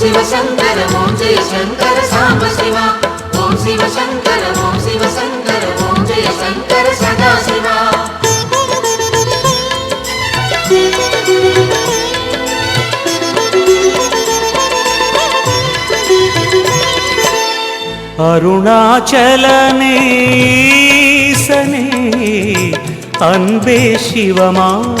சிவசங்கர ஓம் ஜெயசங்கர சாம சிவா. ஓம் அருணாச்சலனேசனே அன்பே சிவமானநாதனே.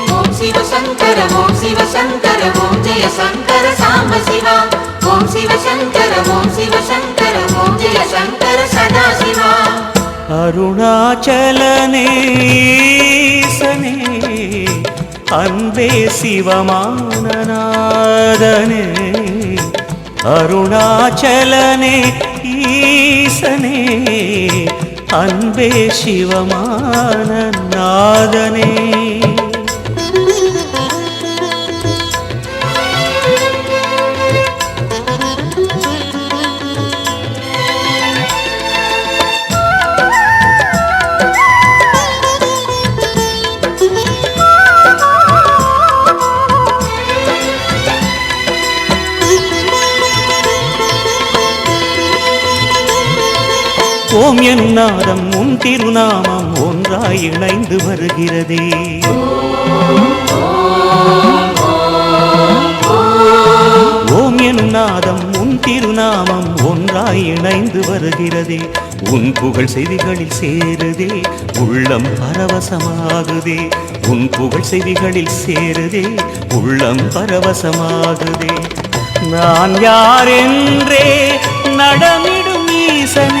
ஓம் சிவசங்கர ஓம் சிவசங்கர ஓம் ஜெய சங்கர சாம சிவா. ஓம் சிவசங்கர ஓம் சிவசங்கர ஓம் ஜெய சங்கர சதா சிவா. அருணாச்சலனேசனே அன்பே சிவமானநாதனே. அருணாச்சலனே ஈசனே அன்பே சிவமான ஓம் என் நாதம் உன் திருநாமம் ஒன்றாய் இணைந்து வருகிறதே. ஓம் என் நாதம் உன் திருநாமம் ஒன்றாய் இணைந்து வருகிறதே. உன் புகழ் செய்திகளில் சேருதே உள்ளம் பரவசமாகுதே. உன் புகழ் செய்திகளில் சேருதே உள்ளம் பரவசமாகுதே. நான் யாரென்றே நடமிடும் ஈசனே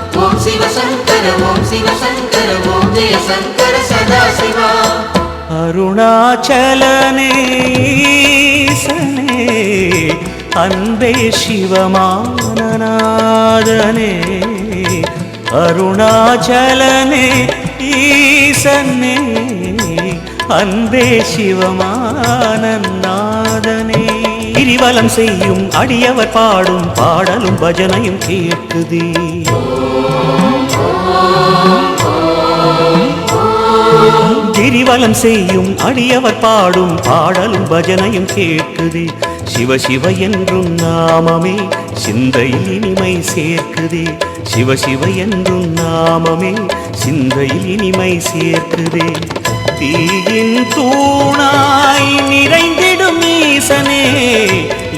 ஓம் சிவசங்கர ஓம் சிவசங்கர ஓம் ஜெயசங்கர சதாசிவா. அருணாச்சலனே அன்பே சிவமானநாதனே. அருணாச்சலனே ஈசனே அன்பே சிவமானநாதனே. கிரிவலம் செய்யும் அடியவர் பாடும் பாடலும் பஜனையும் கேட்குதே. கிரிவலம் செய்யும் அடியவர் பாடும் பாடலும் பஜனையும் கேட்குதே. சிவ சிவ என்றும் நாமமே சிந்தையில் இனிமை சேர்க்குதே. சிவ சிவ என்றும் நாமமே சிந்தையில் இனிமை சேர்க்குதே. தீயின் தூணாய் நிறைந்திடும் ஈசனே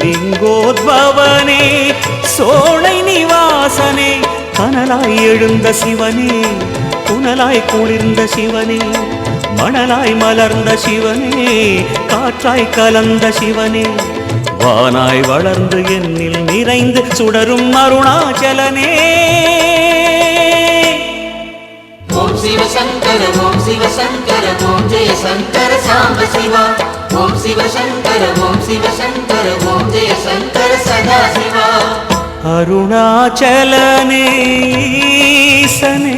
லிங்கோத்பவனே சோலை நிவாசனே கனலாய் எழுந்த சிவனே. புனலாய் குளிர்ந்த சிவனே மணலாய் மலர்ந்த சிவனே காற்றாய் கலந்த சிவனே வானாய் வளர்ந்து என்னில் நிறைந்து சுடரும் அருணாச்சலனே. ஓம் சிவசங்கர ஓம் சிவசங்கர ஓம் ஜெயசங்கர சாம்ப சிவா. ஓம் சிவசங்கர ஓம் சிவசங்கர ஓம் ஜெயசங்கர சதா சிவா. அருணாச்சலனே ஈசனே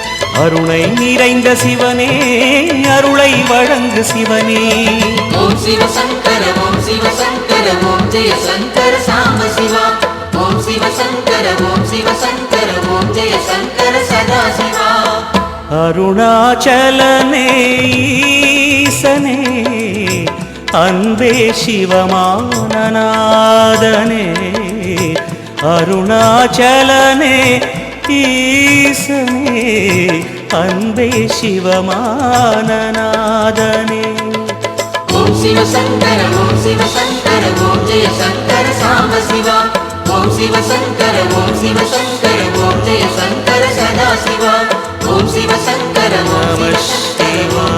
அருணை நிறைந்த சிவனே அருளை வழங்கு சிவனே. ஓம் சிவசங்கர ஓம் சிவசங்கர ஓம் ஜெயசங்கர சாம சிவா. ஓம் சிவசங்கர ஓம் சிவசங்கர ஓம் ஜெயசங்கர சதா சிவா. அருணாச்சலனே அன்பே சிவமானநாதனே. அருணாச்சலனே ஈசனே அன்பே சிவமானநாதனே. ஓம் சிவசங்கர ஓம் சிவசங்கர ஓம் ஜெய சங்கர சாம்ப சிவா. ஓம் சிவசங்கர ஓம் சிவசங்கர ஓம் ஜெய சங்கர சதாசிவா. ஓம் சிவசங்கர ஓம் சிவசங்கர ஓம்